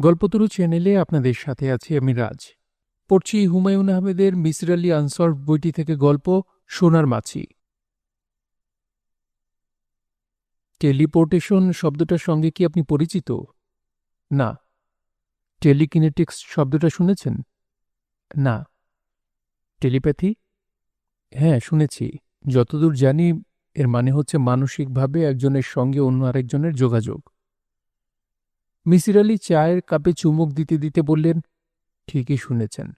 গল্পতরু চ্যানেলে আপনাদের সাথে আছি আমি রাজ। পড়ছি হুমায়ুন আহমেদের মিসির আলী আনসলভ বইটি থেকে গল্প সোনার মাছি। টেলিপোর্টেশন শব্দটার সঙ্গে কি আপনি পরিচিত? না। টেলিকিনেটিক্স শব্দটা শুনেছেন? না। টেলিপ্যাথি? হ্যাঁ শুনেছি। যতদূর জানি, এর মানে হচ্ছে মানসিকভাবে একজনের সঙ্গে অন্য আরেকজনের যোগাযোগ। মিসির আলি চায়ের কাপে চুমুক দিতে দিতে বললেন, ঠিকই শুনেছেন।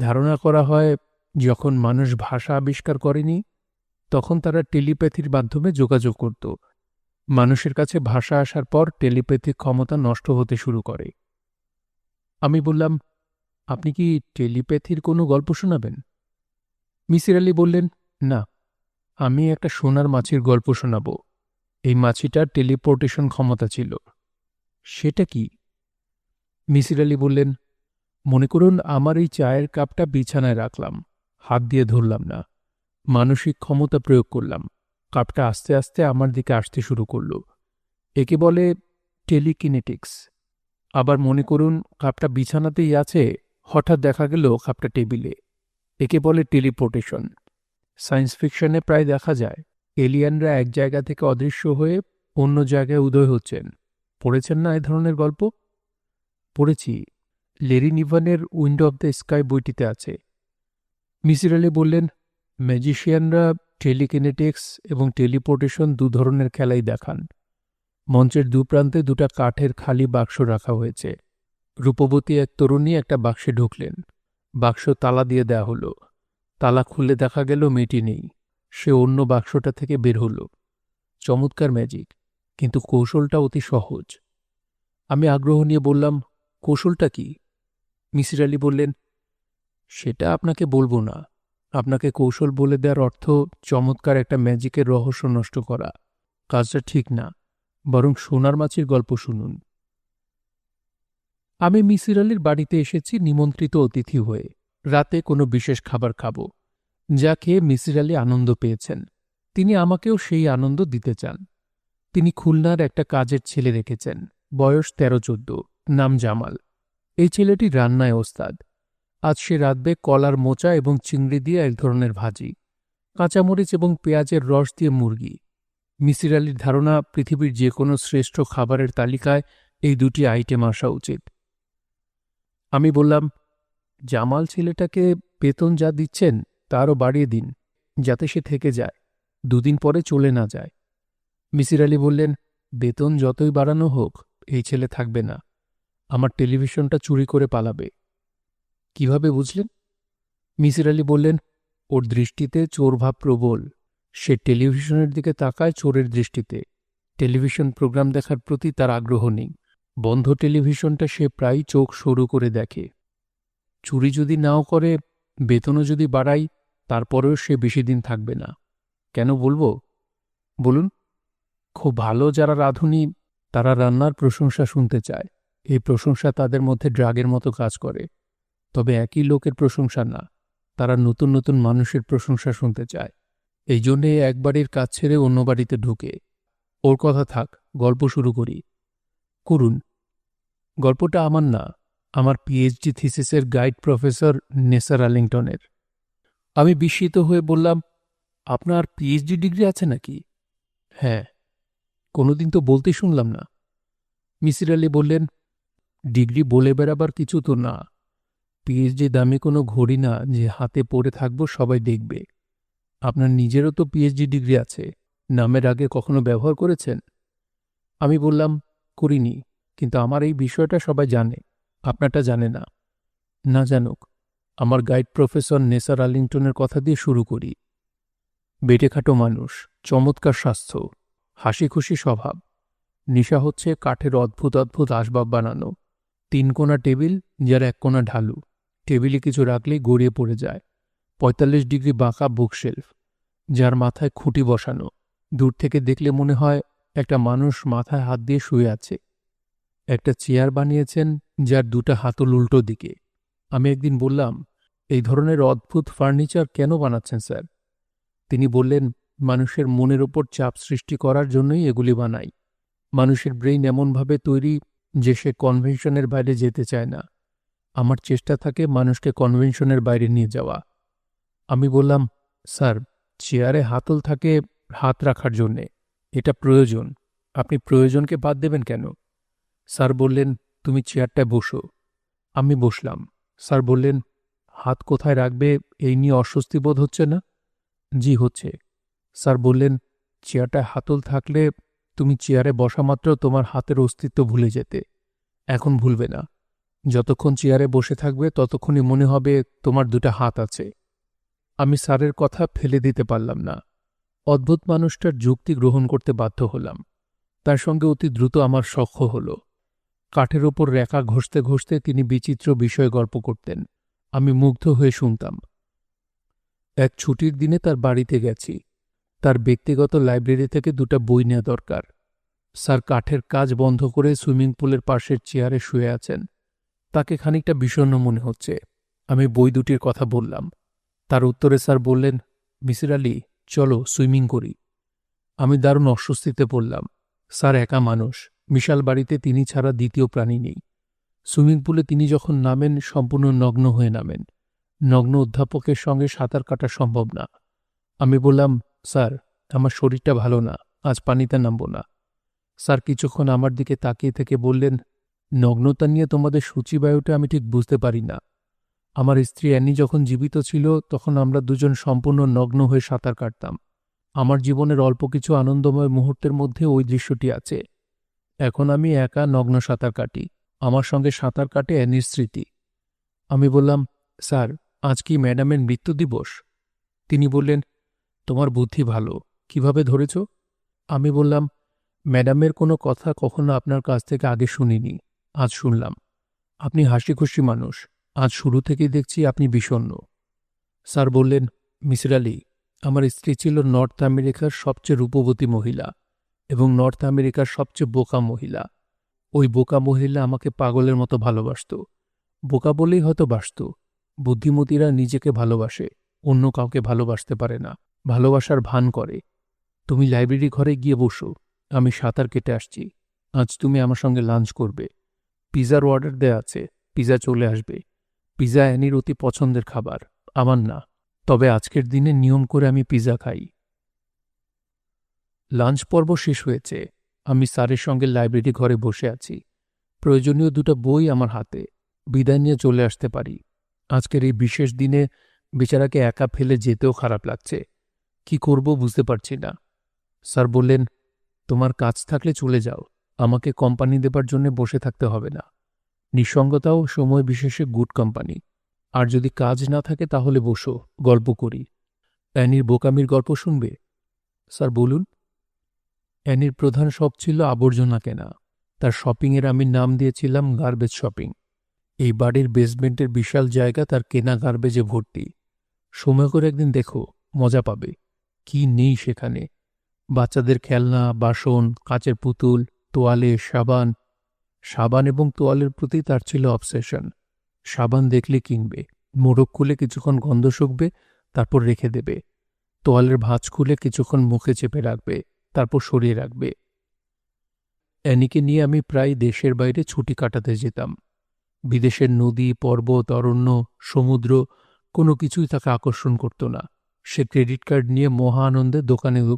ধারণা করা হয়, যখন মানুষ ভাষা আবিষ্কার করেনি, তখন তারা টেলিপ্যাথির মাধ্যমে যোগাযোগ করত। মানুষের কাছে ভাষা আসার পর টেলিপ্যাথিক ক্ষমতা নষ্ট হতে শুরু করে। আমি বললাম, আপনি কি টেলিপ্যাথির কোনো গল্প শোনাবেন? মিসির আলি বললেন, না, আমি একটা সোনার মাছির গল্প শোনাব। এই মাছিটার টেলিপোর্টেশন ক্ষমতা ছিল। সেটা কি? মিসির আলি বললেন, মনে করুন, আমার এই চায়ের কাপটা বিছানায় রাখলাম। হাত দিয়ে ধরলাম না। মানসিক ক্ষমতা প্রয়োগ করলাম। কাপটা আস্তে আস্তে আমার দিকে আসতে শুরু করল। একে বলে টেলিকিনেটিক্স। আবার মনে করুন, কাপটা বিছানাতেই আছে, হঠাৎ দেখা গেল কাপটা টেবিলে। একে বলে টেলিপোর্টেশন। সায়েন্স ফিকশনে প্রায় দেখা যায়, এলিয়ানরা এক জায়গা থেকে অদৃশ্য হয়ে অন্য জায়গায় উদয় হচ্ছেন। পড়েছেন না এ ধরনের গল্প? পড়েছি। লেরি নিভানের উইন্ডো অব দ্য স্কাই বইটিতে আছে। মিসির আলী বললেন, ম্যাজিশিয়ানরা টেলিকিনেটিক্স এবং টেলিপোর্টেশন দু ধরনের খেলাই দেখান। মঞ্চের দুপ্রান্তে দুটা কাঠের খালি বাক্স রাখা হয়েছে। রূপবতী এক তরুণী একটা বাক্সে ঢুকলেন। বাক্স তালা দিয়ে দেয়া হলো। তালা খুলে দেখা গেল মেয়েটি নেই। সে অন্য বাক্সটা থেকে বের হল। চমৎকার ম্যাজিক। কিন্তু কৌশলটা অতি সহজ। আমি আগ্রহ নিয়ে বললাম, কৌশলটা কি? মিসির আলী বললেন, সেটা আপনাকে বলব না। আপনাকে কৌশল বলে দেওয়ার অর্থ চমৎকার একটা ম্যাজিকের রহস্য নষ্ট করা। কাজটা ঠিক না, বরং সোনার মাছির গল্প শুনুন। আমি মিসির আলীর বাড়িতে এসেছি নিমন্ত্রিত অতিথি হয়ে। রাতে কোনো বিশেষ খাবার খাব, যা খেয়ে মিসির আলী আনন্দ পেয়েছেন। তিনি আমাকেও সেই আনন্দ দিতে চান। তিনি খুলনার একটা কাজের ছেলে রেখেছেন বয়স তেরো চোদ্দ, নাম জামাল। এই ছেলেটি রান্নায় ওস্তাদ। আজ সে রাঁধবে কলার মোচা এবং চিংড়ি দিয়ে এক ধরনের ভাজি, কাঁচামরিচ এবং পেঁয়াজের রস দিয়ে মুরগি। মিসির আলীর ধারণা, পৃথিবীর যে কোনো শ্রেষ্ঠ খাবারের তালিকায় এই দুটি আইটেম আসা উচিত। আমি বললাম, জামাল ছেলেটাকে বেতন যা দিচ্ছেন, তারও বাড়িয়ে দিন, যাতে সে থেকে যায়, দুদিন পরে চলে না যায়। মিসির আলী বললেন, বেতন যতই বাড়ানো হোক, এই ছেলে থাকবে না। আমার টেলিভিশনটা চুরি করে পালাবে। কীভাবে বুঝলেন? মিসির আলী বললেন, ওর দৃষ্টিতে চোরভাব প্রবল। সে টেলিভিশনের দিকে তাকায় চোরের দৃষ্টিতে। টেলিভিশন প্রোগ্রাম দেখার প্রতি তার আগ্রহ নেই। বন্ধ টেলিভিশনটা সে প্রায় চোখ সরু করে দেখে। চুরি যদি নাও করে, বেতনও যদি বাড়াই, তারপরেও সে বেশি দিন থাকবে না। কেন বলব? বলুন। খুব ভালো যারা রাঁধুনি, তারা রান্নার প্রশংসা শুনতে চায়। এই প্রশংসা তাদের মধ্যে ড্রাগের মতো কাজ করে। তবে একই লোকের প্রশংসা না, তারা নতুন নতুন মানুষের প্রশংসা শুনতে চায়। এই জন্যে এক বাড়ির কাজ ছেড়ে অন্য বাড়িতে ঢুকে। ওর কথা থাক, গল্প শুরু করি। করুন। গল্পটা আমার না, আমার পিএইচডি থিসিসের গাইড প্রফেসর নেসার আলিংটনের। আমি বিস্মিত হয়ে বললাম, আপনার পিএইচডি ডিগ্রি আছে নাকি? হ্যাঁ। কোনোদিন তো বলতে শুনলাম না। মিসির আলী বললেন, ডিগ্রি বলে বেড়াবার কিছু তো না। পিএইচডি দামি কোনো ঘড়ি না যে হাতে পড়ে থাকব সবাই দেখবে। আপনার নিজেরও তো পিএইচডি ডিগ্রি আছে। নামের আগে কখনো ব্যবহার করেছেন? আমি বললাম, করিনি, কিন্তু আমার এই বিষয়টা সবাই জানে। আপনারটা জানে না। না জানুক, আমার গাইড প্রফেসর নেসার আলিংটনের কথা দিয়ে শুরু করি। বেটেখাটো মানুষ, চমৎকার স্বাস্থ্য। হাসি খুশি স্বভাব। নিশা হচ্ছে কাঠের অদ্ভুত অদ্ভুত আসবাব বানানো। তিন কোনা টেবিল, যার এক কোনা ঢালু। টেবিলে কিছু রাখলেই গড়িয়ে পড়ে যায়। পঁয়তাল্লিশ ডিগ্রি বাঁকা বুকশেলফ, যার মাথায় খুঁটি বসানো। দূর থেকে দেখলে মনে হয় একটা মানুষ মাথায় হাত দিয়ে শুয়ে আছে। একটা চেয়ার বানিয়েছেন, যার দুটা হাতল উল্টো দিকে। আমি একদিন বললাম, এই ধরনের অদ্ভুত ফার্নিচার কেন বানাচ্ছেন, স্যার? তিনি বললেন মানুষের মনের ওপর চাপ সৃষ্টি করার জন্যই এগুলি বানাই। মানুষের ব্রেইন এমনভাবে তৈরি যে সে কনভেনশনের বাইরে যেতে চায় না। আমার চেষ্টা থাকে মানুষকে কনভেনশনের বাইরে নিয়ে যাওয়া। আমি বললাম, স্যার, চেয়ারে হাতল থাকে হাত রাখার জন্যে। এটা প্রয়োজন। আপনি প্রয়োজনকে বাদ দেবেন কেন? স্যার বললেন, তুমি চেয়ারটায় বসো। আমি বসলাম। স্যার বললেন, হাত কোথায় রাখবে? এই নিয়ে অস্বস্তি বোধ হচ্ছে না? জি, হচ্ছে। স্যার বললেন, চেয়ারটায় হাতল থাকলে তুমি চেয়ারে বসা মাত্র তোমার হাতের অস্তিত্ব ভুলে যেতে। এখন ভুলবে না। যতক্ষণ চেয়ারে বসে থাকবে, ততক্ষণই মনে হবে তোমার দুটা হাত আছে। আমি স্যারের কথা ফেলে দিতে পারলাম না। অদ্ভুত মানুষটার যুক্তি গ্রহণ করতে বাধ্য হলাম। তার সঙ্গে অতি দ্রুত আমার সখ্য হল। কাঠের ওপর রেখা ঘষতে ঘষতে তিনি বিচিত্র বিষয়ে গল্প করতেন। আমি মুগ্ধ হয়ে শুনতাম। এক ছুটির দিনে তার বাড়িতে গেছি। তার ব্যক্তিগত লাইব্রেরি থেকে দুটা বই নেওয়া দরকার। স্যার কাঠের কাজ বন্ধ করে সুইমিং পুলের পাশের চেয়ারে শুয়ে আছেন। তাকে খানিকটা বিষণ্ণ মনে হচ্ছে। আমি বই দুটির কথা বললাম। তার উত্তরে স্যার বললেন মিসির আলী, চলো সুইমিং করি। আমি দারুণ অস্বস্তিতে পড়লাম। স্যার একা মানুষ। বিশাল বাড়িতে তিনি ছাড়া দ্বিতীয় প্রাণী নেই। সুইমিং পুলে তিনি যখন নামেন, সম্পূর্ণ নগ্ন হয়ে নামেন। নগ্ন অধ্যাপকের সঙ্গে সাঁতার কাটা সম্ভব না। আমি বললাম স্যার, আমার শরীরটা ভালো না, আজ পানিতে নামব না। স্যার, কিছুক্ষণ আমার দিকে তাকিয়ে থেকে বললেন, নগ্নতা নিয়ে তোমাদের সূচিবায়ুটা আমি ঠিক বুঝতে পারি না। আমার স্ত্রী অ্যানি যখন জীবিত ছিল, তখন আমরা দুজন সম্পূর্ণ নগ্ন হয়ে সাঁতার কাটতাম। আমার জীবনের অল্প কিছু আনন্দময় মুহূর্তের মধ্যে ওই দৃশ্যটি আছে। এখন আমি একা নগ্ন সাঁতার কাটি, আমার সঙ্গে সাঁতার কাটে অ্যানির স্মৃতি। আমি বললাম, স্যার, আজ কি ম্যাডামের মৃত্যু দিবস? তিনি বললেন তোমার বুদ্ধি ভালো। কীভাবে ধরেছ? আমি বললাম, ম্যাডামের কোনো কথা কখনো আপনার কাছ থেকে আগে শুনিনি। আজ শুনলাম। আপনি হাসি খুশি মানুষ। আজ শুরু থেকেই দেখছি আপনি বিষণ্ন স্যার বললেন মিসির আলী, আমার স্ত্রী ছিল নর্থ আমেরিকার সবচেয়ে রূপবতী মহিলা এবং নর্থ আমেরিকার সবচেয়ে বোকা মহিলা। ওই বোকা মহিলা আমাকে পাগলের মতো ভালোবাসত। বোকা বলেই হয়তো বাসত। বুদ্ধিমতীরা নিজেকে ভালোবাসে, অন্য কাউকে ভালোবাসতে পারে না। ভালোবাসার ভান করে। তুমি লাইব্রেরি ঘরে গিয়ে বসো, আমি সাঁতার কেটে আসছি। আজ তুমি আমার সঙ্গে লাঞ্চ করবে। পিজার অর্ডার দেয়া আছে, পিজা চলে আসবে। পিজা অ্যানির অতি পছন্দের খাবার, আমার না। তবে আজকের দিনে নিয়ম করে আমি পিজা খাই। লাঞ্চ পর্ব শেষ হয়েছে, আমি স্যারের সঙ্গে লাইব্রেরি ঘরে বসে আছি। প্রয়োজনীয় দুটো বই আমার হাতে, বিদায় নিয়ে চলে আসতে পারি। আজকের এই বিশেষ দিনে বেচারাকে একা ফেলে যেতেও খারাপ লাগছে। কি করব বুঝতে পারছি না। স্যার বললেন, তোমার কাজ থাকলে চলে যাও, আমাকে কোম্পানি দেবার জন্য বসে থাকতে হবে না। নিঃসঙ্গতাও সময় বিশেষে গুড কোম্পানি। আর যদি কাজ না থাকে তাহলে বসো, গল্প করি। অ্যানির বোকামির গল্প শুনবে? স্যার বলুন, অ্যানির প্রধান শখ ছিল আবর্জনা কেনা। তার শপিংয়ের আমি নাম দিয়েছিলাম গার্বেজ শপিং। এই বাড়ির বেসমেন্টের বিশাল জায়গা তার কেনা গার্বেজে ভর্তি। সময় করে একদিন দেখো, মজা পাবে। কি নেই সেখানে? বাচ্চাদের খেলনা, বাসন, কাঁচের পুতুল, তোয়ালে সাবান। সাবান এবং তোয়ালের প্রতি তার ছিল অবসেশন সাবান দেখলে কিনবে, মোড়ক খুলে কিছুক্ষণ গন্ধ শুকবে, তারপর রেখে দেবে। তোয়ালের ভাঁজ খুলে কিছুক্ষণ মুখে চেপে রাখবে, তারপর সরিয়ে রাখবে। অ্যানিকে নিয়ে আমি প্রায় দেশের বাইরে ছুটি কাটাতে যেতাম। বিদেশের নদী, পর্বত, অরণ্য, সমুদ্র, কোনো কিছুই তাকে আকর্ষণ করত না। সে ক্রেডিট কার্ড নিয়ে মহা আনন্দে দোকানে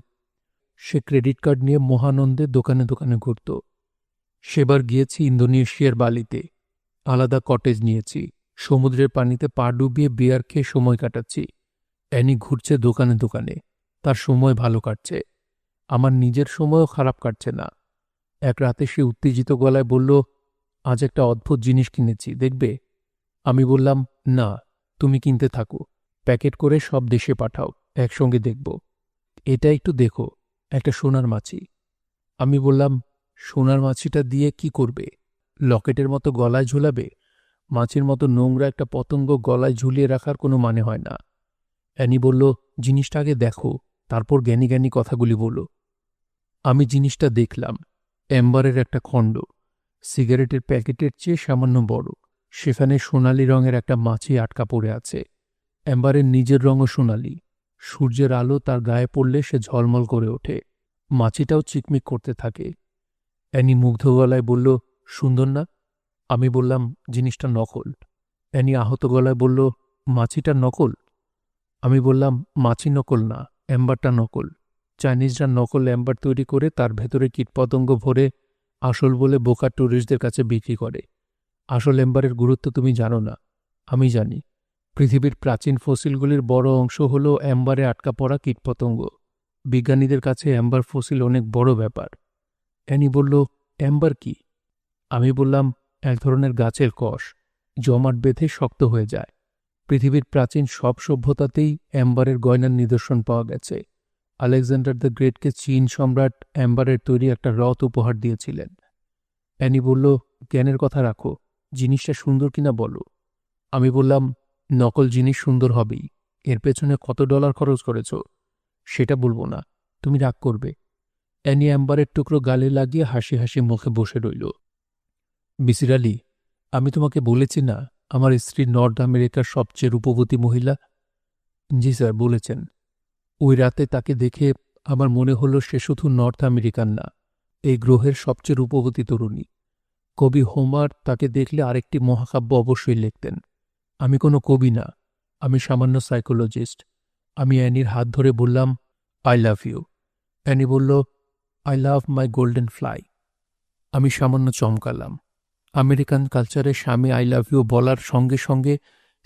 সে ক্রেডিট কার্ড নিয়ে মহানন্দে দোকানে দোকানে ঘুরত। সেবার গিয়েছি ইন্দোনেশিয়ার বালিতে। আলাদা কটেজ নিয়েছি। সমুদ্রের পানিতে পা ডুবিয়ে বিয়ার খেয়ে সময় কাটাচ্ছি। অ্যানি ঘুরছে দোকানে দোকানে। তার সময় ভালো কাটছে। আমার নিজের সময়ও খারাপ কাটছে না। এক রাতে সে উত্তেজিত গলায় বলল, আজ একটা অদ্ভুত জিনিস কিনেছি, দেখবে? আমি বললাম, না, তুমি কিনতে থাকো। প্যাকেট করে সব দেশে পাঠাও, একসঙ্গে দেখব। এটা একটু দেখো, একটা সোনার মাছি। আমি বললাম, সোনার মাছিটা দিয়ে কি করবে? লকেটের মতো গলায় ঝুলাবে? মাছির মতো নোংরা একটা পতঙ্গ গলায় ঝুলিয়ে রাখার কোনো মানে হয় না। অ্যানি বলল, জিনিসটা আগে দেখো, তারপর জ্ঞানী জ্ঞানী কথাগুলি বলো। আমি জিনিসটা দেখলাম অ্যাম্বারের একটা খণ্ড। সিগারেটের প্যাকেটের চেয়ে সামান্য বড়। সেখানে সোনালি রঙের একটা মাছি আটকা পড়ে আছে। অ্যাম্বারের নিজের রঙও সোনালি। সূর্যের আলো তার গায়ে পড়লে সে ঝলমল করে ওঠে। মাছিটাও চিকমিক করতে থাকে। অ্যানি মুগ্ধ গলায় বলল, সুন্দর না? আমি বললাম, জিনিসটা নকল। অ্যানি আহত গলায় বলল, মাছিটা নকল? আমি বললাম, মাছি নকল না অ্যাম্বারটা নকল। চাইনিজরা নকল অ্যাম্বার তৈরি করে তার ভেতরে কীটপতঙ্গ ভরে আসল বলে বোকা ট্যুরিস্টদের কাছে বিক্রি করে। আসল অ্যাম্বারের গুরুত্ব তুমি জানো না, আমি জানি। পৃথিবীর প্রাচীন ফসিলগুলির বড় অংশ হল অ্যাম্বারে আটকা পড়া কীটপতঙ্গ। বিজ্ঞানীদের কাছে অ্যাম্বার ফসিল অনেক বড় ব্যাপার। অ্যানি বলল, অ্যাম্বার কি? আমি বললাম, এক ধরনের গাছের কষ। জমাট বেঁধে শক্ত হয়ে যায়। পৃথিবীর প্রাচীন সব সভ্যতাতেই অ্যাম্বারের গয়নার নিদর্শন পাওয়া গেছে। আলেকজান্ডার দ্য গ্রেটকে চীন সম্রাট অ্যাম্বারের তৈরি একটা রথ উপহার দিয়েছিলেন। অ্যানি বলল, জ্ঞানের কথা রাখো। জিনিসটা সুন্দর কিনা বলো? আমি বললাম নকল জিনিস সুন্দর হবেই। এর পেছনে কত ডলার খরচ করেছ? সেটা বলব না। তুমি রাগ করবে। অ্যানি অ্যাম্বারের টুকরো গালে লাগিয়ে হাসি হাসি মুখে বসে রইল। মিসির আলী, আমি তোমাকে বলেছি না, আমার স্ত্রী নর্থ আমেরিকার সবচেয়ে রূপবতী মহিলা? জি স্যার, বলেছেন। ওই রাতে তাকে দেখে আমার মনে হলো সে শুধু নর্থ আমেরিকান না, এই গ্রহের সবচেয়ে রূপবতী তরুণী। কবি হোমার তাকে দেখলে আরেকটি মহাকাব্য অবশ্যই লিখতেন। আমি কোনো কবি না, আমি সামান্য সাইকোলজিস্ট আমি অ্যানির হাত ধরে বললাম আই লাভ ইউ অ্যানি বলল I love my golden fly আমি সামান্য চমকালাম। আমেরিকান কালচারে স্বামী আই লাভ ইউ বলার সঙ্গে সঙ্গে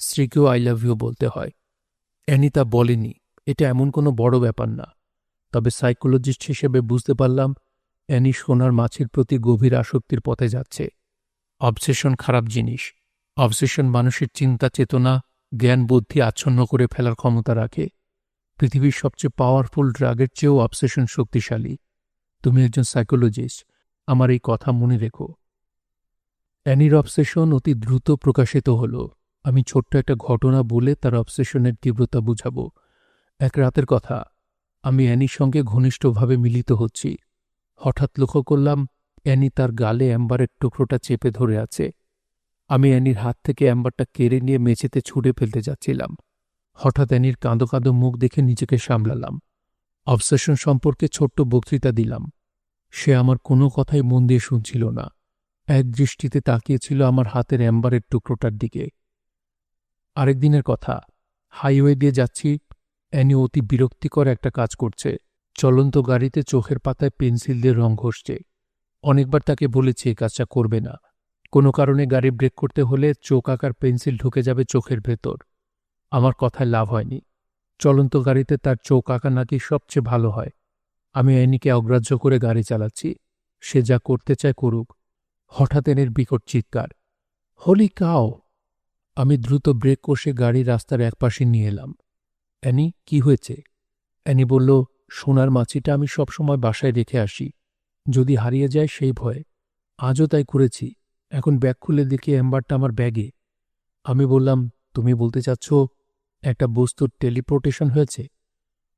স্ত্রীকেও আই লাভ ইউ বলতে হয়। অ্যানি তা বলেনি, এটা এমন কোনো বড় ব্যাপার না। তবে সাইকোলজিস্ট হিসেবে বুঝতে পারলাম, অ্যানি সোনার মাছের প্রতি গভীর আসক্তির পথে যাচ্ছে। অবসেশন খারাপ জিনিস। অবসেশন মানুষের চিন্তা, চেতনা, জ্ঞান, বুদ্ধি আচ্ছন্ন করে ফেলার ক্ষমতা রাখে। পৃথিবীর সবচেয়ে পাওয়ারফুল ড্রাগের চেয়েও অবসেশন শক্তিশালী। তুমি একজন সাইকোলজিস্ট আমার এই কথা মনে রেখো। অ্যানির অবসেশন অতি দ্রুত প্রকাশিত হল। আমি ছোট্ট একটা ঘটনা বলে তার অবসেশনের তীব্রতা বুঝাবো। এক রাতের কথা। আমি অ্যানির সঙ্গে ঘনিষ্ঠভাবে মিলিত হচ্ছি। হঠাৎ লক্ষ্য করলাম, অ্যানি তার গালে অ্যাম্বারের টুকরোটা চেপে ধরে আছে। আমি অ্যানির হাত থেকে অ্যাম্বারটা কেড়ে নিয়ে মেঝেতে ছুঁড়ে ফেলতে যাচ্ছিলাম। হঠাৎ অ্যানির কাঁদো কাঁদো মুখ দেখে নিজেকে সামলালাম। অবসেশন সম্পর্কে ছোট্ট বক্তৃতা দিলাম। সে আমার কোনো কথাই মন দিয়ে শুনছিল না। এক দৃষ্টিতে তাকিয়েছিল আমার হাতের অ্যাম্বারের টুকরোটার দিকে। আরেক দিনের কথা, হাইওয়ে দিয়ে যাচ্ছি। অ্যানি অতি বিরক্তিকর একটা কাজ করছে। চলন্ত গাড়িতে চোখের পাতায় পেন্সিল দিয়ে রং ঘষছে। অনেকবার তাকে বলেছি এই কাজটা করবে না। কোনো কারণে গাড়ি ব্রেক করতে হলে চোখ, আকার, পেন্সিল ঢুকে যাবে চোখের ভেতর। আমার কথায় লাভ হয়নি। চলন্ত গাড়িতে তার চোখ আঁকা নাকি সবচেয়ে ভালো হয়। আমি অ্যানিকে অগ্রাহ্য করে গাড়ি চালাচ্ছি। সে যা করতে চায় করুক। হঠাৎ এনের বিকট চিৎকার। হলি কাও আমি দ্রুত ব্রেক কষে গাড়ি রাস্তার একপাশে নিয়ে এলাম। অ্যানি কি হয়েছে? অ্যানি বলল, সোনার মাছিটা আমি সবসময় বাসায় রেখে আসি। যদি হারিয়ে যায় সেই ভয়ে। আজও তাই করেছি। এখন ব্যাগ খুলে দেখি অ্যাম্বারটা আমার ব্যাগে। আমি বললাম, তুমি বলতে চাচ্ছ একটা বস্তুর টেলিপোর্টেশন হয়েছে?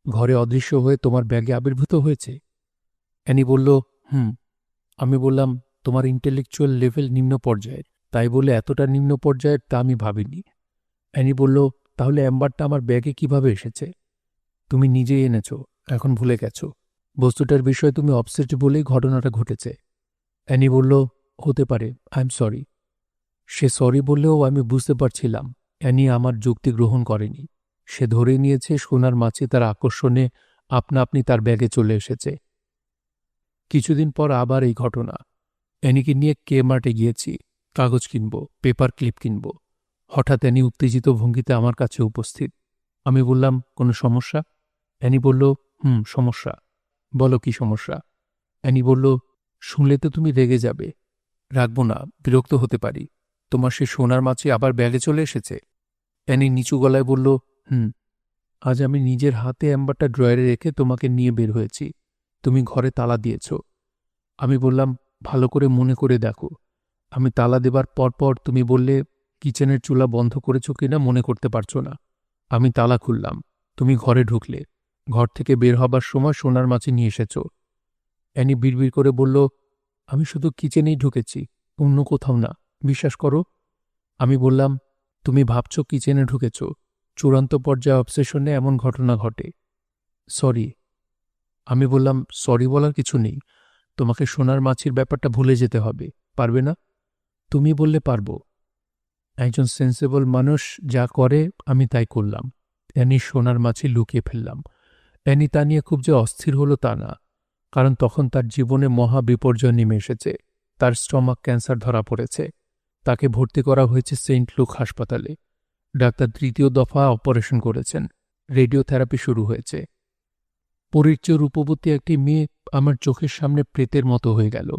ঘরে অদৃশ্য হয়ে তোমার ব্যাগে আবির্ভূত হয়েছে? অ্যানি বলল, হুম। আমি বললাম, তোমার ইন্টেলেকচুয়াল লেভেল নিম্ন পর্যায়ের। তাই বলে এতটা নিম্ন পর্যায়ের তা আমি ভাবিনি। অ্যানি বলল, তাহলে অ্যাম্বারটা আমার ব্যাগে কীভাবে এসেছে? তুমি নিজেই এনেছ, এখন ভুলে গেছ। বস্তুটার বিষয়ে তুমি অবসেস্ট বলেই ঘটনাটা ঘটেছে। অ্যানি বলল হতে পারে আই এম সরি সে সরি বললেও আমি বুঝতে পারছিলাম, অ্যানি আমার যুক্তি গ্রহণ করেনি। সে ধরে নিয়েছে সোনার মাছি তার আকর্ষণে আপনা আপনি তার ব্যাগে চলে এসেছে। কিছুদিন পর আবার এই ঘটনা। অ্যানিকে নিয়ে কে মার্টে গিয়েছি, কাগজ কিনব পেপার ক্লিপ কিনব। হঠাৎ অ্যানি উত্তেজিত ভঙ্গিতে আমার কাছে উপস্থিত। আমি বললাম, কোনো সমস্যা? অ্যানি বলল, হুম, সমস্যা। বলো কি সমস্যা? অ্যানি বলল, শুনলে তো তুমি রেগে যাবে। রাখব না, বিরক্ত হতে পারি। তোমার সে সোনার মাছি আবার ব্যাগে চলে এসেছে। অ্যানি নিচু গলায় বলল, হুম, আজ আমি নিজের হাতে অ্যাম্বারটা ড্রয়ারে রেখে তোমাকে নিয়ে বের হয়েছি। তুমি ঘরে তালা দিয়েছ। আমি বললাম, ভালো করে মনে করে দেখো। আমি তালা দেবার পরপর তুমি বললে, কিচেনের চুলা বন্ধ করেছ কিনা মনে করতে পারছ না। আমি তালা খুললাম। তুমি ঘরে ঢুকলে। ঘর থেকে বের হবার সময় সোনার মাছি নিয়ে এসেছ। অ্যানি বিড়বিড় করে বলল আমি শুধু কিচেনেই ঢুকেছি, অন্য কোথাও না। বিশ্বাস করো, আমি বললাম, তুমি ভাবছ কিচেনে ঢুকেছ। চূড়ান্ত পর্যায়ে অবসেশনে এমন ঘটনা ঘটে। সরি। আমি বললাম, সরি বলার কিছু নেই। তোমাকে সোনার মাছির ব্যাপারটা ভুলে যেতে হবে। পারবে না? তুমি বললে পারব। একজন সেন্সেবল মানুষ যা করে, আমি তাই করলাম। অ্যানি সোনার মাছি লুকিয়ে ফেললাম। অ্যানি তা নিয়ে খুব যে অস্থির হলো তা না। কারণ তখন তার জীবনে মহা বিপর্যয় নেমে এসেছে। তার স্টমাক ক্যান্সার ধরা পড়েছে। তাকে ভর্তি করা হয়েছে সেন্ট লুক হাসপাতালে। ডাক্তার তৃতীয় দফা অপারেশন করেছেন। রেডিওথেরাপি শুরু হয়েছে। পরিচ্য রূপবতী একটি মেয়ে আমার চোখের সামনে প্রেতের মতো হয়ে গেল।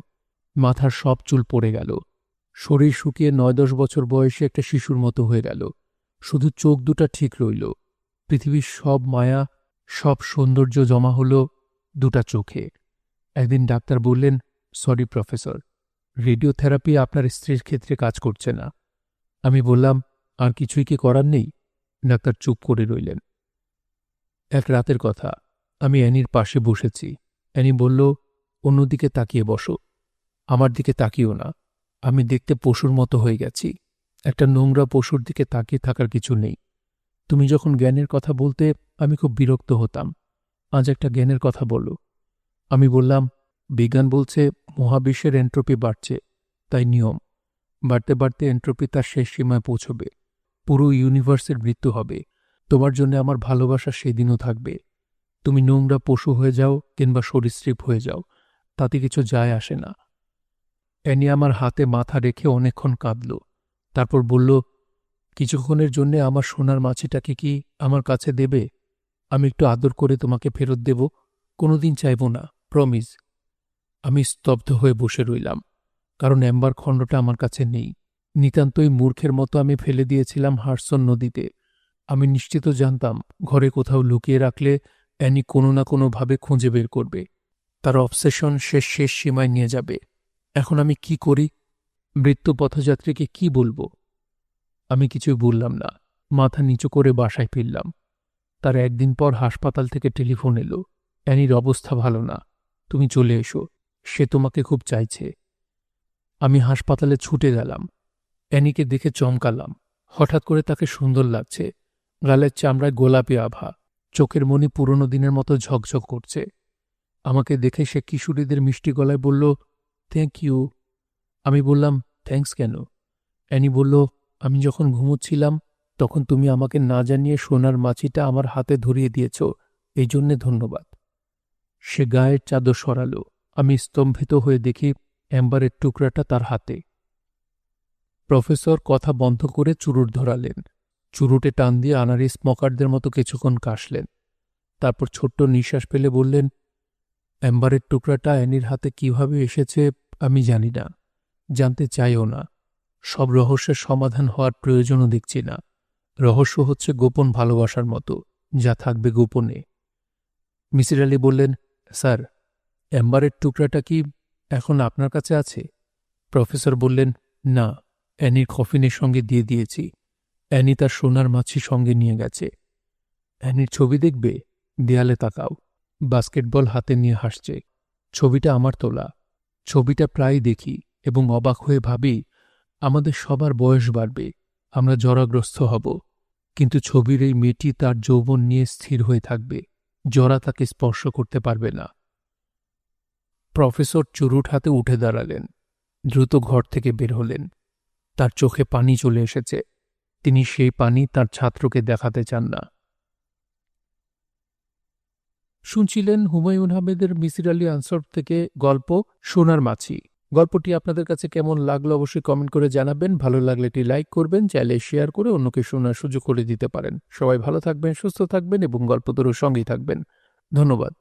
মাথার সব চুল পড়ে গেল। শরীর শুকিয়ে নয় দশ বছর বয়সে একটা শিশুর মতো হয়ে গেল। শুধু চোখ দুটা ঠিক রইল। পৃথিবীর সব মায়া, সব সৌন্দর্য জমা হল দুটা চোখে। একদিন ডাক্তার বললেন, সরি প্রফেসর, রেডিওথেরাপি আপনার স্ত্রীর ক্ষেত্রে কাজ করছে না। আমি বললাম, আর কিছুই কি করার নেই? ডাক্তার চুপ করে রইলেন। এক রাতের কথা, আমি অ্যানির পাশে বসেছি। অ্যানি বলল, অন্যদিকে তাকিয়ে বসো, আমার দিকে তাকিও না। আমি দেখতে পশুর মতো হয়ে গেছি। একটা নোংরা পশুর দিকে তাকিয়ে থাকার কিছু নেই। তুমি যখন জ্ঞানের কথা বলতে, আমি খুব বিরক্ত হতাম। আজ একটা জ্ঞানের কথা বলো আমি বললাম, বিজ্ঞান বলছে মহাবিশ্বের এন্ট্রপি বাড়ছে, তাই নিয়ম। বাড়তে বাড়তে এন্ট্রপি তার শেষ সীমায় পৌঁছবে। পুরো ইউনিভার্সের মৃত্যু হবে। তোমার জন্য আমার ভালোবাসা সেদিনও থাকবে। তুমি নোংরা পশু হয়ে যাও কিংবা সরীসৃপ হয়ে যাও, তাতে কিছু যায় আসে না। অ্যানি আমার হাতে মাথা রেখে অনেকক্ষণ কাঁদল। তারপর বলল, কিছুক্ষণের জন্যে আমার সোনার মাছিটাকে কি আমার কাছে দেবে? আমি একটু আদর করে তোমাকে ফেরত দেব, কোনোদিন চাইব না প্রমিস আমি স্তব্ধ হয়ে বসে রইলাম, কারণ অ্যাম্বার খণ্ডটা আমার কাছে নেই। নিতান্তই মূর্খের মতো আমি ফেলে দিয়েছিলাম হারসন নদীতে। আমি নিশ্চিত জানতাম, ঘরে কোথাও লুকিয়ে রাখলে অ্যানি কোনো না কোনোভাবে খুঁজে বের করবে। তার অবসেশন শেষ শেষ সীমায় নিয়ে যাবে। এখন আমি কি করি? মৃত্যু পথযাত্রীকে কি বলব? আমি কিছুই বললাম না, মাথা নিচু করে বাসায় ফিরলাম। তার একদিন পর হাসপাতাল থেকে টেলিফোন এলো। অ্যানির অবস্থা ভালো না। তুমি চলে এসো। সে তোমাকে খুব চাইছে। আমি হাসপাতালে ছুটে গেলাম। অ্যানিকে দেখে চমকালাম। হঠাৎ করে তাকে সুন্দর লাগছে। গালের চামড়ায় গোলাপি আভা। চোখের মনি পুরনো দিনের মতো ঝকঝক করছে। আমাকে দেখে সে কিশোরীদের মিষ্টি গলায় বলল থ্যাংক ইউ আমি বললাম থ্যাংকস কেন? অ্যানি বলল, আমি যখন ঘুমোচ্ছিলাম তখন তুমি আমাকে না জানিয়ে সোনার মাছিটা আমার হাতে ধরিয়ে দিয়েছ, এই জন্যে ধন্যবাদ। সে গায়ের চাদর সরালো। আমি স্তম্ভিত হয়ে দেখি অ্যাম্বারের টুকরাটা তার হাতে। প্রফেসর কথা বন্ধ করে চুরুট ধরালেন। চুরুটে টান দিয়ে আনারি স্মকারদের মতো কিছুক্ষণ কাশলেন। তারপর ছোট্ট নিঃশ্বাস ফেলে বললেন, অ্যাম্বারের টুকরাটা অ্যানির হাতে কীভাবে এসেছে আমি জানি না। জানতে চাইও না। সব রহস্যের সমাধান হওয়ার প্রয়োজনও দেখছি না। রহস্য হচ্ছে গোপন ভালোবাসার মতো, যা থাকবে গোপনে। মিসির আলী বললেন, স্যার অ্যাম্বারের টুকরাটা কি এখন আপনার কাছে আছে? প্রফেসর বললেন, না, অ্যানির কফিনের সঙ্গে দিয়ে দিয়েছি। অ্যানি তার সোনার মাছি সঙ্গে নিয়ে গেছে। অ্যানির ছবি দেখবে? দেয়ালে তাকাও। বাস্কেটবল হাতে নিয়ে হাসছে। ছবিটা আমার তোলা। ছবিটা প্রায় দেখি এবং অবাক হয়ে ভাবি, আমাদের সবার বয়স বাড়বে, আমরা জরাগ্রস্ত হব। কিন্তু ছবির এই মেয়েটি তার যৌবন নিয়ে স্থির হয়ে থাকবে। জরা তাকে স্পর্শ করতে পারবে না। প্রফেসর চুরুট হাতে উঠে দাঁড়ালেন। দ্রুত ঘর থেকে বের হলেন। তার চোখে পানি চলে এসেছে। তিনি সেই পানি তার ছাত্রকে দেখাতে চান না। শুনছিলেন হুমায়ুন আহমেদের মিসির আলী আনসার থেকে গল্প সোনার মাছি। গল্পটি আপনাদের কাছে কেমন লাগল অবশ্যই কমেন্ট করে জানাবেন। ভালো লাগলে এটি লাইক করবেন, চাইলে শেয়ার করে অন্যকে শোনার সুযোগ করে দিতে পারেন। সবাই ভালো থাকবেন, সুস্থ থাকবেন এবং গল্পতরুর সঙ্গেই থাকবেন। ধন্যবাদ।